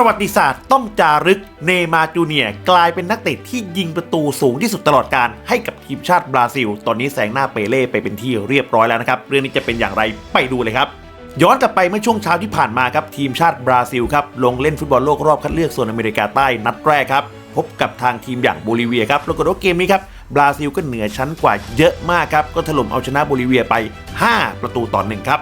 ประวัติศาสตร์ต้องจารึกเนมาร์จูเนียกลายเป็นนักเตะที่ยิงประตูสูงที่สุดตลอดการให้กับทีมชาติบราซิล ตอนนี้แซงหน้าเปเล่ไปเป็นที่เรียบร้อยแล้วนะครับ เรื่องนี้จะเป็นอย่างไรไปดูเลยครับย้อนกลับไปเมื่อช่วงเช้าที่ผ่านมาครับ ทีมชาติบราซิลครับ ลงเล่นฟุตบอลโลกรอบคัดเลือกโซนอเมริกาใต้นัดแรกครับ พบกับทางทีมอย่างโบลิเวียครับปรากฏว่าเกมนี้ครับ บราซิลก็เหนือชั้นกว่าเยอะมากครับ ก็ถล่มเอาชนะโบลิเวียไป 5 ประตูต่อหนึ่งครับ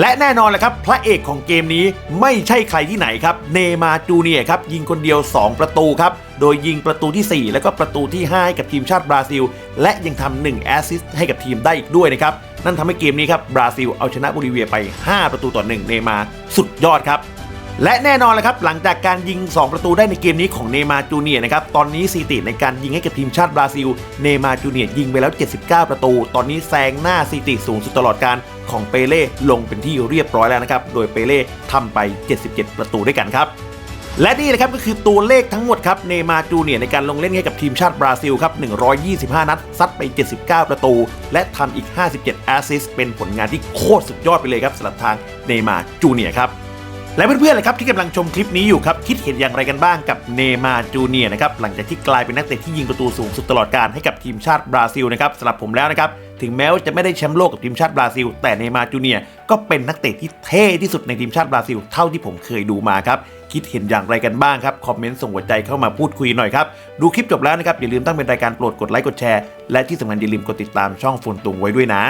และแน่นอนแหละครับพระเอกของเกมนี้ไม่ใช่ใครที่ไหนครับ เนมาจูเนียครับยิงคนเดียว 2 ประตูครับ โดยยิงประตูที่ 4 แล้วก็ประตูที่ 5 ให้กับทีมชาติบราซิล และยังทำ1แอสซิสต์ให้กับทีมได้อีกด้วยนะครับ นั่นทำให้เกมนี้ครับบราซิลเอาชนะโบลิเวียไป 5 ประตูต่อ 1 เนมาสุดยอดครับ และแน่นอนเลยครับ หลังจากการยิง 2 ประตูได้ในเกมนี้ของเนมาจูเนียนะครับ ตอนนี้สถิติในการยิงให้กับทีมชาติบราซิล เนมาจูเนียยิงไปแล้ว 79 ประตู ตอนนี้แซงหน้าสถิติสูงสุดตลอดการของเปเล่ลงเป็นที่เรียบร้อยแล้วนะครับ โดยเปเล่ทำไป 77 ประตูด้วยกันครับและนี่นะครับก็คือตัวเลขทั้งหมดครับเนมาจูเนียในการลงเล่นให้กับทีมชาติบราซิลครับ 125 นัด ซัดไป 79 ประตู และทำอีก 57 แอสซิสเป็นผลงานที่โคตรสุดยอดไปเลยครับสำหรับทางเนมาจูเนียครับ และเพื่อนๆเลยครับที่กำลังชมคลิปนี้อยู่ครับคิดเห็นอย่างไรกันบ้างกับเนมาจูเนียนะครับหลังจากที่กลายเป็นนักเตะที่ยิงประตูสูงสุดตลอดการให้กับทีมชาติบราซิลนะครับสำหรับผมแล้วนะครับถึงแม้ว่าจะไม่ได้แชมป์โลกกับทีมชาติบราซิล แต่เนมาจูเนียก็เป็นนักเตะที่เท่ที่สุดในทีมชาติบราซิล เท่าที่ผมเคยดูมาครับคิดเห็นอย่างไรกันบ้างครับคอมเมนต์ส่งหัวใจเข้ามาพูดคุยหน่อยครับดูคลิปจบแล้วนะครับอย่าลืมตั้งเป็นรายการโปรดกดไลค์กดแชร์และที่สำคัญอย่าลืมกดติดตามช่องฟุนตุงไว้ด้วยนะ